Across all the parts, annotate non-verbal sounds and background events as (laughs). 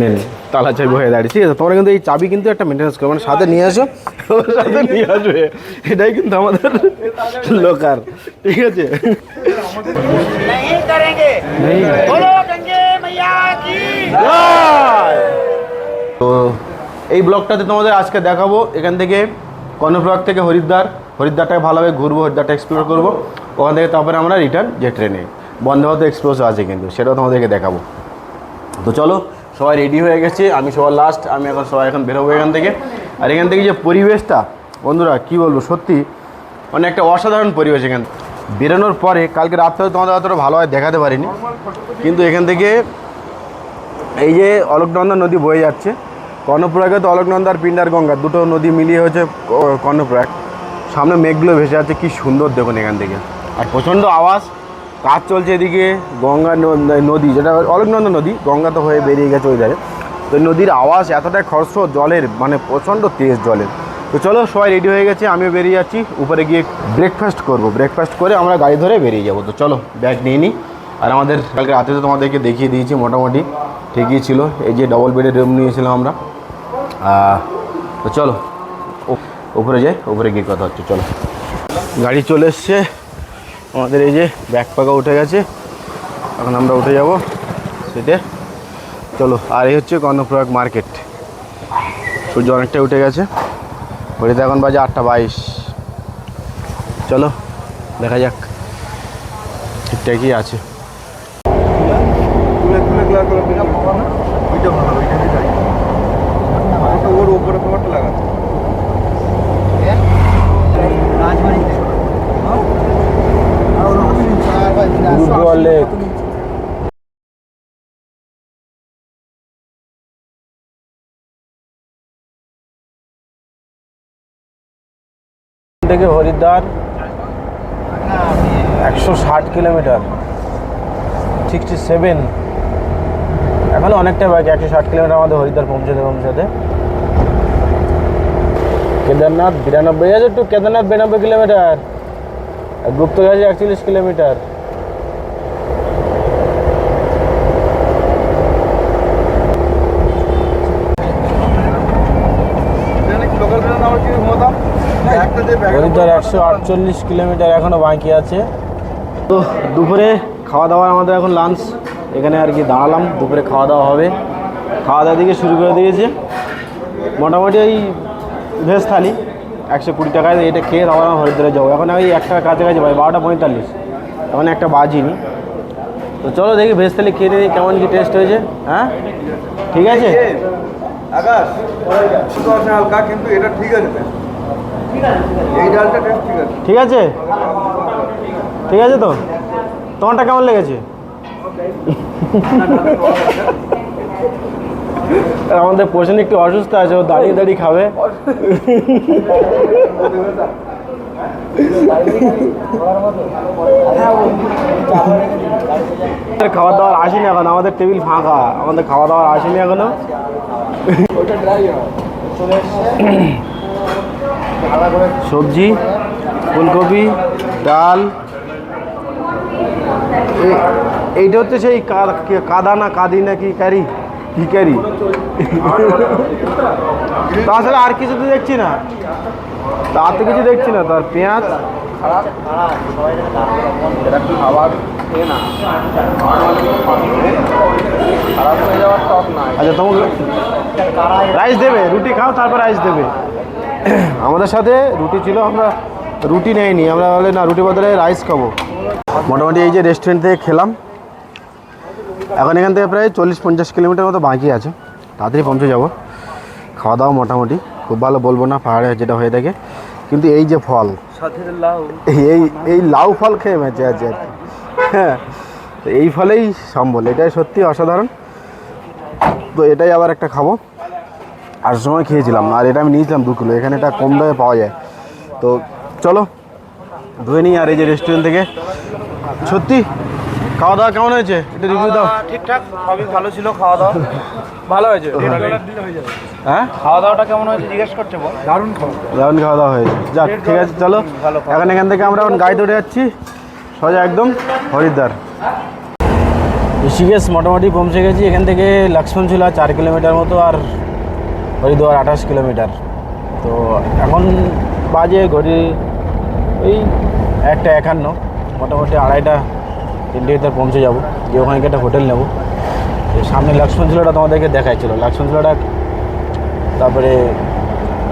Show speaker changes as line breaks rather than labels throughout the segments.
Main তালা চাবি হয়ে দাঁড়িয়ে। ঠিক আছে, তোমরা কিন্তু এই চাবি কিন্তু একটা মেনটেন্স করো মানে সাথে নিয়ে আসো। সাথে নিয়ে আসবে এটাই কিন্তু আমাদের লোকার। ঠিক আছে? তো এই ব্লগটাতে তোমাদের আজকে দেখাবো, এখান থেকে কর্ণপ্রাগ থেকে হরিদ্বার। হরিদ্বারটাকে ভালোভাবে ঘুরবো, হরিদ্বারটা এক্সপ্লোর করব। ওখান থেকে তারপরে আমরা রিটার্ন যে ট্রেনে বন্ধ এক্সপ্রেস আছে কিন্তু, সেটাও তোমাদেরকে দেখাবো। তো চলো সবাই রেডি হয়ে গেছে, আমি সবার লাস্ট আমি এখন সবাই এখন বেরোবো এখান থেকে। আর এখান থেকে যে পরিবেশটা, বন্ধুরা, কি বলব, সত্যি মানে একটা অসাধারণ পরিবেশ এখান বেরোনোর পরে, কালকে রাত্রে তোমাদের অতটা ভালোভাবে দেখাতে পারিনি। কিন্তু এখান থেকে এই যে অলোকনন্দা নদী বয়ে যাচ্ছে, কর্ণপ্রয়াগে তো অলোকনন্দা আর পিন্ডার গঙ্গা, দুটো নদী মিলিয়ে হচ্ছে ক- কর্ণপ্রয়াগ। সামনে মেঘগুলো ভেসে আছে কি সুন্দর দেখুন এখান থেকে। আর প্রচণ্ড আওয়াজ কাজ চলছে এদিকে, গঙ্গা নদী, যেটা অলোকনন্দা নদী, গঙ্গা তো হয়ে বেরিয়ে গেছে ওই ধারে। তো নদীর আওয়াজ এতটাই খরচ জলের মানে প্রচণ্ড তেজ জলের। তো চলো, সবাই রেডি হয়ে গেছে, আমিও বেরিয়ে যাচ্ছি। উপরে গিয়ে ব্রেকফাস্ট করব। ব্রেকফাস্ট করে আমরা গাড়ি ধরে বেরিয়ে যাব। তো চলো ব্যাগ নিয়ে নিই আর আমাদের কালকে রাতে তো তোমাদেরকে দেখিয়ে দিয়েছি মোটামুটি, ঠিকই ছিল। এই যে ডবল বেডের রুম নিয়েছিলাম আমরা। তো চলো উপরে যাই, উপরে গিয়ে কথা হচ্ছে, চলো। গাড়ি চলে এসছে। আমাদের এই যে ব্যাগ পাকা উঠে গেছে। এখন আমরা উঠে যাব সেটে। চলো, আর এই হচ্ছে কর্ণপ্রয়াগ মার্কেট সূর্য অনেকটা উঠে গেছে। ঘড়িতে এখন বাজে আটটা বাইশ। চলো, দেখা যাক। ঠিকঠাকই আছে।
তুলে তুলে ক্লার করে বিনা পাওয়া না ওইটা ভালো ওইটা চাই আমাকে ওর উপরে পাওয়ারটা
থেকে হরিদ্বার একশো ষাট কিলোমিটার সিক্সটি সেভেন এখনও অনেকটা বাকি, একশো ষাট কিলোমিটার আমাদের হরিদ্বার পৌঁছাতে পৌঁছাতে কেদারনাথ বিরানব্বই আছে টু কেদারনাথ বিরানব্বই কিলোমিটার, আর গুপ্তগঞ্জ আছে একচল্লিশ কিলোমিটার
লোকাল ট্রেন আমার কি ঘুমাতাম একটা দিয়ে ব্যাগ
হরিদ্বার একশো আটচল্লিশ কিলোমিটার এখনও বাকি আছে তো দুপুরে খাওয়া দাওয়া আমাদের এখন লাঞ্চ এখানে আর কি দাঁড়ালাম দুপুরে খাওয়া দাওয়া হবে খাওয়া দাওয়া দিকে শুরু করে দিয়েছে মোটামুটি ওই ভেজ থালি একশো কুড়ি টাকায় এটা খেয়ে তারপর আমরা হরিদ্বারে যাব এখন ওই একটা কাছাকাছি ভাই বারোটা পঁয়তাল্লিশ এখন একটা বাজিনি তো চলো দেখি ভেজ থালি খেয়ে নিই কেমন কি টেস্ট হয়েছে হ্যাঁ ঠিক আছে
আকাশ কিন্তু এটা ঠিক আছে ঠিক আছে।
ঠিক আছে? তো? তোমারটা কেমন লেগেছে? আর আমাদের পোষণ একটু অসুস্থ আছে ও দাঁড়িয়ে দাঁড়িয়ে খাবে। খাবার দাবার আসেনি এখন আমাদের টেবিল ফাঁকা আমাদের খাওয়া দাওয়ার আসেনি এখনও। সবজি, ফুলকপি, ডাল। এইটা হচ্ছে সেই কাদা না কাদি না কি ক্যারি? কি ক্যারি? তাছাড়া আর কিছু তো দেখছি না। তার তো কিছু দেখছি না। তার পেঁয়াজ। আচ্ছা তোমাকে রাইস দেবে, রুটি খাও, তারপর রাইস দেবে। আমাদের সাথে রুটি ছিল, আমরা রুটি নেইনি, আমরা বলে না, রুটি বদলে রাইস খাব। মোটামুটি এই যে রেস্টুরেন্ট থেকে খেলাম। এখন এখান থেকে প্রায় চল্লিশ পঞ্চাশ কিলোমিটার মতো বাকি আছে। তাড়াতাড়ি পৌঁছে যাব। খাওয়া দাওয়া মোটামুটি, খুব ভালো বলব না, পাহাড়ে যেটা হয়ে থাকে। কিন্তু এই যে ফল, এই এই লাউ ফল খেয়ে বেঁচে আছে আর কি। হ্যাঁ এই ফলেই সম্বল, এটাই সত্যি অসাধারণ। তো এটাই আবার একটা খাব। আর সময় খেয়েছিলাম আর এটা আমি নিয়েছিলাম দু কিলো এখানে এটা কম দামে পাওয়া যায়। তো চলো ধুয়ে নিই আর এই যে রেস্টুরেন্ট থেকে। সত্যি খাওয়া দাওয়া কেমন হয়েছে? এটা রিভিউ দাও।
ঠিকঠাক সবই ভালো ছিল খাওয়া দাওয়া ভালো হয়েছে।
হ্যাঁ।
খাওয়া দাওয়াটা কেমন হয়েছে জিজ্ঞেস করছে বল। দারুণ খাওয়া।
দারুণ খাওয়া দাওয়া হয়েছে। যাক ঠিক আছে চলো। এখন এখান থেকে আমরা এখন গাড়ি ধরে যাচ্ছি। সোজা একদম হরিদ্বার। ঋষিকেশ মোটামুটি পৌঁছে গেছি। এখান থেকে লক্ষ্মণঝুলা চার কিলোমিটার মতো আর হরিদ্বার আঠাশ কিলোমিটার। তো এখন বাজে ঘড়ি ওই একটা একান্ন, মোটামুটি আড়াইটা, তিনটে ভিতরে পৌঁছে যাব। যে ওখানে একটা হোটেল নেব। তো সামনে লক্ষ্মণঝুলাটা তোমাদেরকে দেখাইছিল। লক্ষ্মণঝুলাটা, তারপরে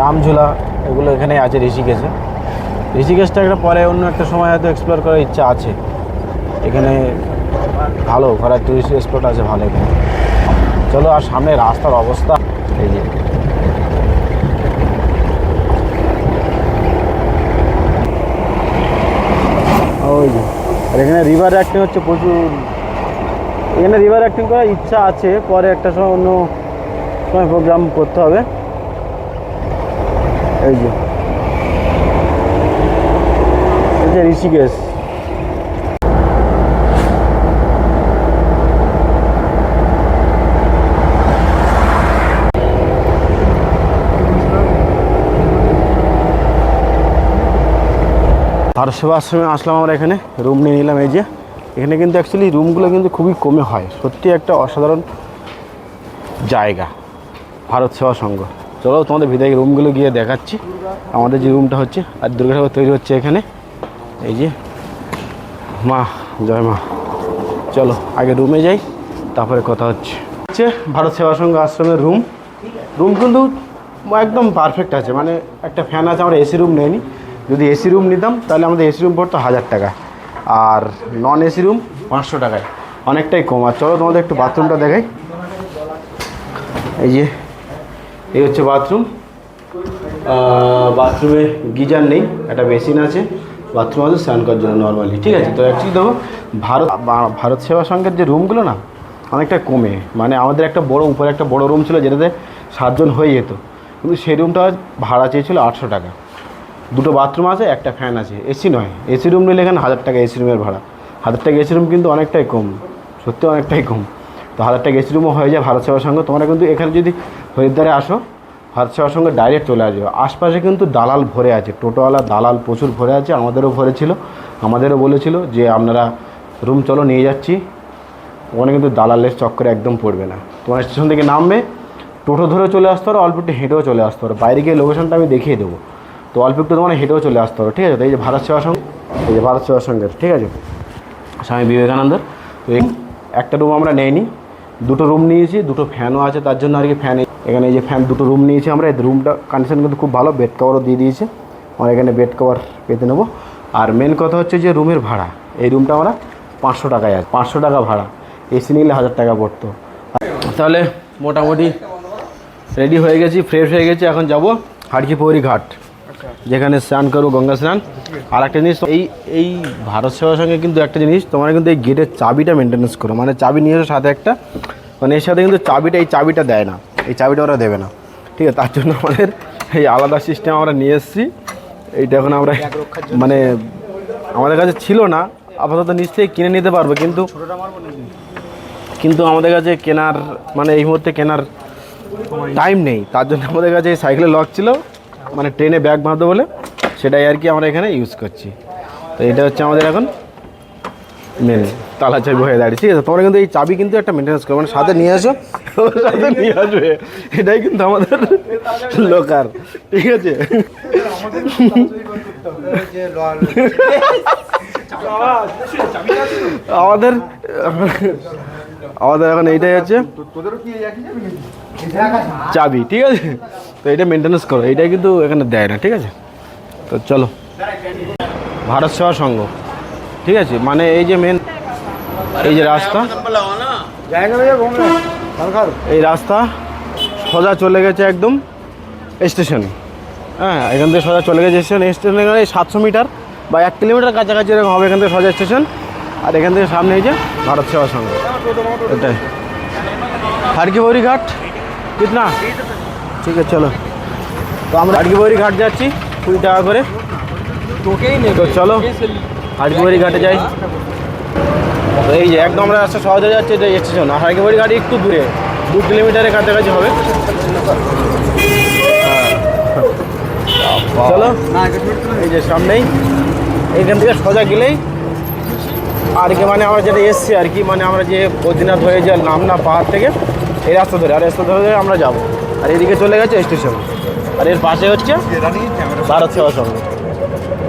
রামঝুলা, এগুলো এখানে আছে ঋষিকেশে। ঋষিকেশটা একটা পরে অন্য একটা সময় হয়তো এক্সপ্লোর করার ইচ্ছা আছে। এখানে ভালো, ঘোরার টুরিস্ট স্পট আছে ভালো এখানে। চলো আর সামনে রাস্তার অবস্থা, এই যে। ওই যে আর এখানে রিভার অ্যাক্টিং হচ্ছে প্রচুর। এখানে রিভার অ্যাক্টিং করার ইচ্ছা আছে, পরে একটা সময় অন্য সময় প্রোগ্রাম করতে হবে। এই যে ঋষিকেশ। ভারত সেবা আশ্রমে আসলাম আমরা এখানে রুম নিয়ে নিলাম এই যে। এখানে কিন্তু অ্যাকচুয়ালি রুমগুলো কিন্তু খুবই কমে হয় সত্যি একটা অসাধারণ জায়গা, ভারত সেবা সংঘ। চলো তোমাদের ভিতরে রুমগুলো গিয়ে দেখাচ্ছি, আমাদের যে রুমটা হচ্ছে, আর দুর্গা ঠাকুর তৈরি হচ্ছে এখানে। এই যে, মা, জয় মা। চলো, আগে রুমে যাই, তারপরে কথা হচ্ছে। হচ্ছে ভারত সেবা সংঘ আশ্রমের রুম রুম কিন্তু একদম পারফেক্ট আছে মানে একটা ফ্যান আছে, আমরা এসি রুম নেইনি যদি এসি রুম নিতাম, তাহলে আমাদের এসি রুম পড়তো হাজার টাকা। আর নন এসি রুম পাঁচশো টাকায়। অনেকটাই কম। আর চলো তোমাদের একটু বাথরুমটা দেখাই। এই যে, এই হচ্ছে বাথরুম। বাথরুমে গিজার নেই, একটা বেসিন আছে। বাথরুম আছে, স্নান করার জন্য নর্মালি ঠিক আছে? তো অ্যাকচুয়ালি দেখো, ভারত ভারত সেবা সংঘের যে রুমগুলো না, অনেকটা কমে। মানে আমাদের একটা বড়, উপরে একটা বড় রুম ছিল, যেটাতে সাতজন হয়ে যেত। কিন্তু সেই রুমটা ভাড়া চেয়েছিল আটশো টাকা। দুটো বাথরুম আছে, একটা ফ্যান আছে, এসি নয়। এসি রুম নিলে এখানে হাজার টাকা এসি রুমের ভাড়া। হাজার টাকা এসি রুম কিন্তু অনেকটাই কম, সত্যি অনেকটাই কম। তো হাজার টাকা এসি রুমও হয়ে যায় ভারত সেবা সংঘ। তোমরা কিন্তু এখানে যদি হরিদ্বারে আসো, ভারত সেবার সঙ্গে ডাইরেক্ট চলে আসবে। আশপাশে কিন্তু দালাল ভরে আছে, টোটোওয়ালা দালাল প্রচুর ভরে আছে, আমাদেরও ভরে ছিল আমাদেরও বলেছিল যে আপনারা রুম চলো, নিয়ে যাচ্ছি। ওখানে কিন্তু দালালের চক্করে একদম পড়বে না। তোমার স্টেশন থেকে নামবে, টোটো ধরে চলে আসতে পারো, অল্প একটু হেঁটেও চলে আসতে পারো। বাইরে গিয়ে লোকেশনটা আমি দেখিয়ে দেবো। তো অল্প একটু তোমার হেঁটেও চলে আসতে পারো ঠিক আছে? তো এই যে ভারত সেবা সংঘ, এই যে ভারত সেবা সংঘের, ঠিক আছে? স্বামী বিবেকানন্দের, তো একটা রুম আমরা নেইনি, দুটো রুম নিয়েছি, দুটো ফ্যানও আছে, তার জন্য আর কি ফ্যান এখানে এই যে ফ্যান দুটো রুম নিয়েছি আমরা, এই রুমটা কন্ডিশন কিন্তু খুব ভালো বেড কভারও দিয়ে দিয়েছে। আমরা এখানে বেড কভার পেতে নেব। আর মেন কথা হচ্ছে যে রুমের ভাড়া, এই রুমটা আমরা পাঁচশো টাকায় আছে, পাঁচশো টাকা ভাড়া এসি নিলে হাজার টাকা পড়তো। তাহলে মোটামুটি রেডি হয়ে গেছি ফ্রেশ হয়ে গেছি, এখন যাব হাড়কিপৌরি ঘাট। যেখানে স্নান করব, গঙ্গা স্নান। আর একটা জিনিস, এই এই ভারত সেবার সঙ্গে কিন্তু একটা জিনিস, তোমার কিন্তু এই গেটের চাবিটা মেনটেন্যান্স করো। মানে চাবি নিয়ে এসো সাথে একটা। মানে এর সাথে কিন্তু চাবিটা, এই চাবিটা দেয় না। এই চাবিটা ওরা দেবে না। ঠিক আছে, তার জন্য আমাদের এই আলাদা সিস্টেম আমরা নিয়ে এসেছি। এইটা এখন আমরা মানে আমাদের কাছে ছিল না। আপাতত নিশ্চয়ই কিনে নিতে পারব, কিন্তু কিন্তু আমাদের কাছে কেনার মানে এই মুহূর্তে কেনার টাইম নেই। তার জন্য আমাদের কাছে এই সাইকেলে লক ছিল। মানে ট্রেনে ব্যাগ বাঁধবো বলে সেটাই আর কি আমরা এখানে ইউজ করছি। তো এটা হচ্ছে আমাদের এখন মেন তালা চাবি হয়ে দাঁড়িয়ে ঠিক আছে তোমরা কিন্তু এই চাবি কিন্তু একটা মেনটেন্স করো মানে সাথে নিয়ে আসো। সাথে নিয়ে আসবে। এটাই কিন্তু আমাদের লোকার ঠিক আছে? আমাদের আমাদের এখন এইটাই হচ্ছে চাবি ঠিক আছে? তো এটা মেনটেন্যান্স করো এটা কিন্তু এখানে দেয় না ঠিক আছে? তো চলো। ভারত সেবা সংঘ ঠিক আছে? মানে এই যে মেন এই যে রাস্তা এই রাস্তা সোজা চলে গেছে একদম স্টেশনে হ্যাঁ এখান থেকে সোজা চলে গেছে স্টেশন স্টেশনে সাতশো মিটার বা এক কিলোমিটার কাছাকাছি এরকম হবে এখান থেকে সোজা স্টেশন আর এখান থেকে সামনে এই যে ভারত সেবা সংঘ। এটাই। হারকিবৌরি ঘাট কিতনা? ঠিক আছে চলো। তো আমরা হারকিবৌরি ঘাট যাচ্ছি কুড়ি টাকা করে। তো চলো হারকিবৌরি ঘাটে যাই। এই যে একদম আমরা রাস্তা সহজে যাচ্ছে এটা স্টেশন আর হারকিবৌরি ঘাট একটু দূরে দু কিলোমিটারের কাছাকাছি হবে। হ্যাঁ। চলো এই যে সামনেই। এইখান থেকে সোজা গেলেই আর কি মানে আমরা যেটা এসছি আর কি মানে আমরা যে বদ্রীনাথ হয়ে যে নামনা পাহাড় থেকে, এই রাস্তা ধরে, আর রাস্তা ধরে আমরা যাব। আর এদিকে চলে গেছে স্টেশন আর এর পাশে হচ্ছে ভারত সেবা সংঘ।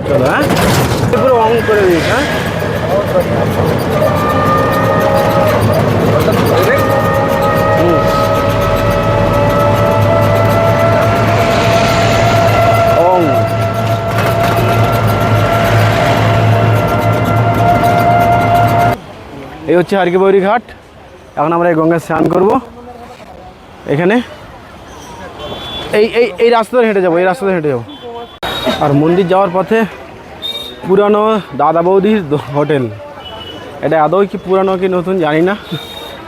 চলো হ্যাঁ? পুরো করে দিয়েছি হ্যাঁ? এই হচ্ছে হারকিবৌরি ঘাট। এখন আমরা এই গঙ্গায় স্নান করব। এখানে এই এই এই রাস্তা হেঁটে যাব, এই রাস্তা হেঁটে যাব। আর মন্দির যাওয়ার পথে পুরানো দাদা বৌদির হোটেল। এটা আদৌ কি পুরানো কি নতুন জানি না।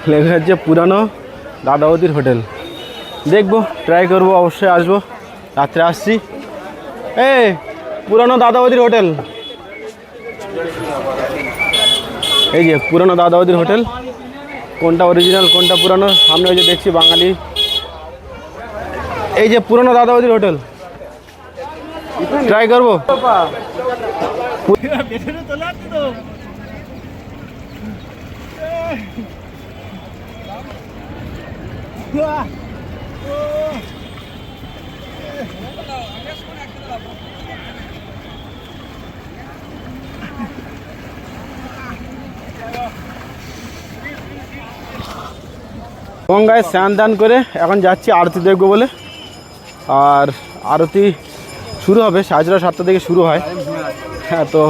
লেখা হচ্ছে পুরানো দাদা বৌদির হোটেল। দেখব ট্রাই করব, অবশ্যই আসব। রাত্রে আসছি। এ পুরানো দাদা বৌদির হোটেল। এই যে পুরানো দাদা বৌদির হোটেল। কোনটা অরিজিনাল কোনটা পুরানো? সামনে ওই যে দেখছি বাঙালি। এই যে পুরনো দাদাবাদির হোটেল। ট্রাই করব? (laughs) গঙ্গায় স্নান দান করে এখন যাচ্ছি আরতি দেখব বলে। আর আরতি শুরু হবে, সাড়ে ছটা, সাতটা থেকে শুরু হয়। হ্যাঁ তো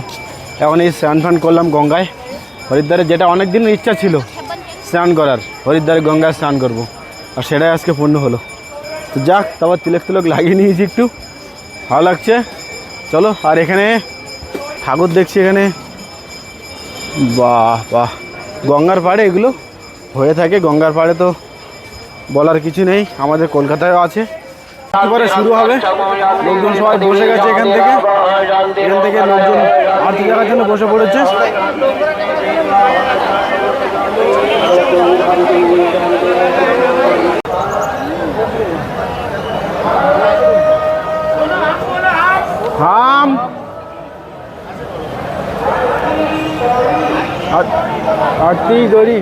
এখন এই স্নান ফান করলাম গঙ্গায়। হরিদ্বারে যেটা অনেক দিনের ইচ্ছা ছিল, স্নান করার, হরিদ্বারে গঙ্গায় স্নান করব। আর সেটাই আজকে পূর্ণ হলো। তো যাক, তারপর তিলক তিলক লাগিয়ে নিয়েছি একটু। ভালো লাগছে। চলো, আর এখানে ঠাকুর দেখছি এখানে। বাহ বাহ। গঙ্গার পাড়ে এগুলো হয়ে থাকে। গঙ্গার পাড়ে তো বলার কিছু নেই। আমাদের কলকাতায়ও আছে। তারপরে শুরু হবে। লোকজন সবাই বসে গেছে এখান থেকে। এখান থেকে লোকজন আরতি দেখার জন্য বসে পড়েছে। হাম। আ- আরতি গড়ি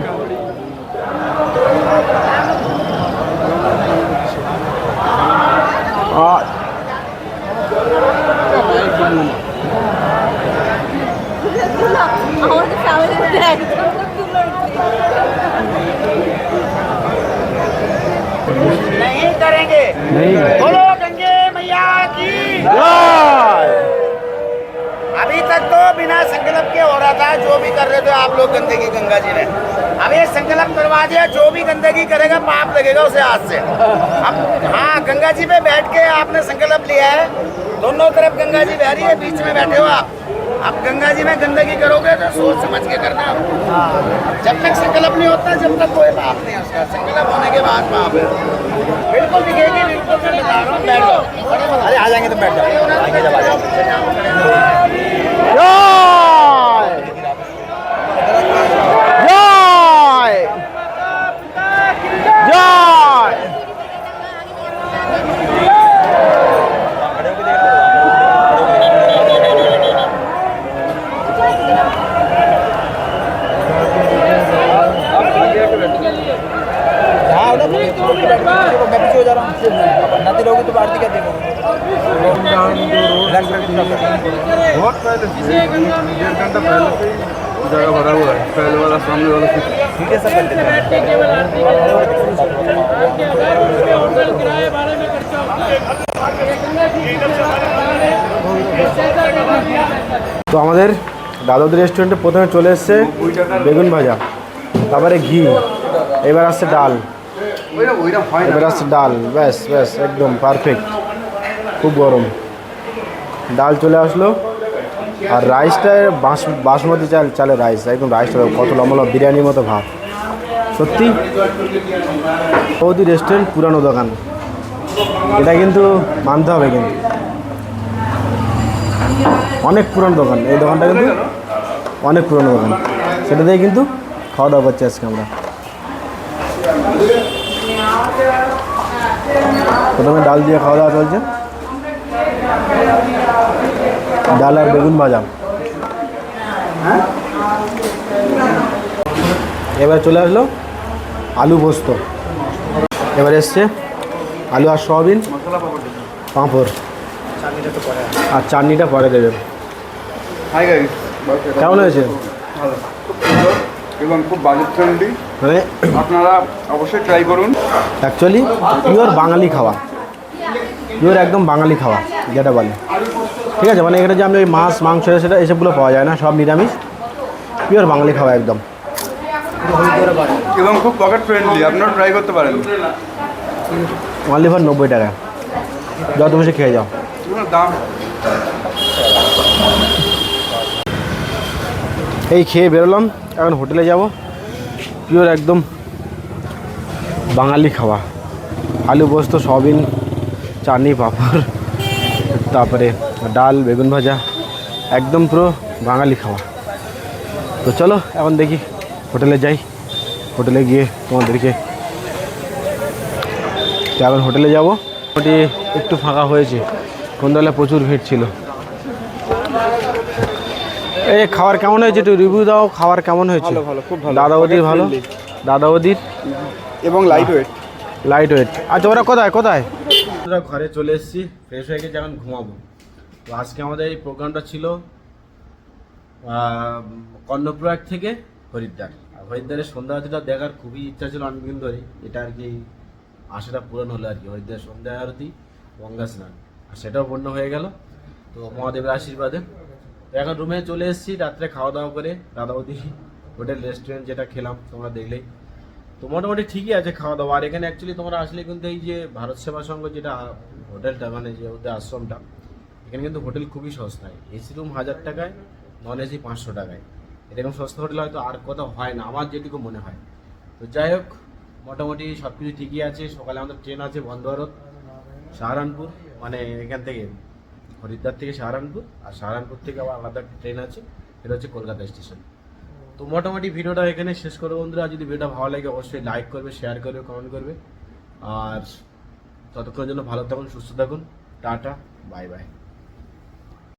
लगेगा उसे हाथ से। अब हाँ गंगा जी पे बैठ के आपने संकल्प लिया है। दोनों तरफ़ गंगा जी बह रही है बीच में बैठे हो आप। अब गंगा जी में गंदगी करोगे तो सोच समझ के करना। जब तक संकल्प नहीं होता जब तक कोई पाप नहीं है उसका। संकल्प होने के बाद पाप है। बिल्कुल दिखेगी बिल्कुल मैं बता रहा हूँ बैठ जाओ। अरे आ जाएँगे तो बैठ जाओ। आएँगे जब आ जाओ।
তো আমাদের দাদাদের রেস্টুরেন্টে প্রথমে চলে এসছে বেগুন ভাজা, তারপরে ঘি, এবার আসছে ডাল। এবার আসছে ডাল, ব্যাস ব্যাস, একদম পারফেক্ট খুব গরম। ডাল চলে আসলো, আর রাইসটা বাস, বাসমতি চাল চালের রাইস একদম রাইসটা কত লম্বা লম্বা বিরিয়ানির মতো ভাব। সত্যি বৌদি রেস্টুরেন্ট পুরানো দোকান। এটা কিন্তু মানতে হবে কিন্তু। অনেক পুরানো দোকান। এই দোকানটা কিন্তু অনেক পুরানো দোকান। সেটা দিয়ে কিন্তু খাওয়া দাওয়া করছি আজকে আমরা। প্রথমে ডাল দিয়ে খাওয়া দাওয়া চলছে। ডাল আর বেগুন ভাজা। এবার চলে আসলো আলু পোস্ত। এবার এসছে আলু আর সয়াবিন
মশলা দেবেন
পাঁপড় আর চাটনিটা পরে দেবেন
হাই গাইস
কেমন হয়েছে?
ভালো। এবং খুব বাজেট ফ্রেন্ডলি
মানে
আপনারা অবশ্যই ট্রাই করুন।
অ্যাকচুয়ালি পিওর বাঙালি খাওয়া। পিওর একদম বাঙালি খাওয়া যেটা বলে। ঠিক আছে মানে এখানে যে আমি ওই মাছ মাংস সেটা এসবগুলো পাওয়া যায় না সব নিরামিষ। পিওর বাঙালি খাওয়া একদম।
এবং খুব পকেট ফ্রেন্ডলি আপনারা ট্রাই করতে পারেন।
অনলি ফর নব্বই টাকা। যত বসে খেয়ে যাও। এই খেয়ে বেরোলাম, এখন হোটেলে যাব। পিওর একদম বাঙালি খাওয়া। আলু পোস্ত, সয়াবিন, চাটনি, পাঁপড়, তারপরে ডাল, বেগুন ভাজা, একদম পুরো বাঙালি খাওয়া। তো চলো, এখন দেখি হোটেলে যাই। হোটেলে গিয়ে তোমাদেরকে এখন হোটেলে যাব। মোটামুটি একটু ফাঁকা হয়েছে। সন্ধ্যাবেলা প্রচুর ভিড় ছিল। এই খাবার কেমন হয়েছে একটু রিভিউ দাও খাবার কেমন হয়েছে?
ভালো, ভালো, খুব ভালো।
দাদা ওদির ভালো দাদা ওদির
এবং লাইট ওয়েট
লাইট ওয়েট আচ্ছা ওরা কোথায় কোথায়? আমরা ঘরে চলে এসেছি ফ্রেশ হয়ে গেছে এখন ঘুমাবো। তো আজকে আমাদের এই প্রোগ্রামটা ছিল আহ, কর্ণপ্রয়াগ থেকে হরিদ্বার। আর হরিদ্বারের সন্ধ্যা আরতিটা দেখার খুবই ইচ্ছা ছিল অনেকদিন ধরে এটা আর কি আশাটা পূরণ হলো আর কি হরিদ্বার সন্ধ্যা আরতি গঙ্গা স্নান। সেটাও পূর্ণ হয়ে গেল। তো মহাদেবের আশীর্বাদে। এখন রুমে চলে এসেছি, রাত্রে খাওয়া দাওয়া করে। দাদাবতী হোটেল রেস্টুরেন্ট যেটা খেলাম, তোমরা দেখলেই। তো মোটামুটি ঠিকই আছে খাওয়া দাওয়া আর এখানে অ্যাকচুয়ালি তোমরা আসলে কিন্তু এই যে ভারত সেবা সংঘ যেটা, হোটেলটা মানে যে ওদের আশ্রমটা, এখানে কিন্তু হোটেল খুবই সস্তায়। এসি রুম হাজার টাকায় নন এসি পাঁচশো টাকায়। এরকম সস্তা হোটেল হয়তো আর কোথাও হয় না, আমার যেটুকু মনে হয়। তো যাই হোক, মোটামুটি সব কিছু ঠিকই আছে। সকালে আমাদের ট্রেন আছে বন্দে ভারত সাহারানপুর। মানে এখান থেকে হরিদ্বার থেকে সাহারানপুর, আর সাহারানপুর থেকে আবার আলাদা একটা ট্রেন আছে এটা হচ্ছে কলকাতা স্টেশন। তো মোটামুটি ভিডিওটা এখানে শেষ করব বন্ধুরা। যদি ভিডিওটা ভালো লাগে, অবশ্যই লাইক করবে শেয়ার করবে কমেন্ট করবে। আর ততক্ষণের জন্য ভালো থাকুন, সুস্থ থাকুন। Tata bye bye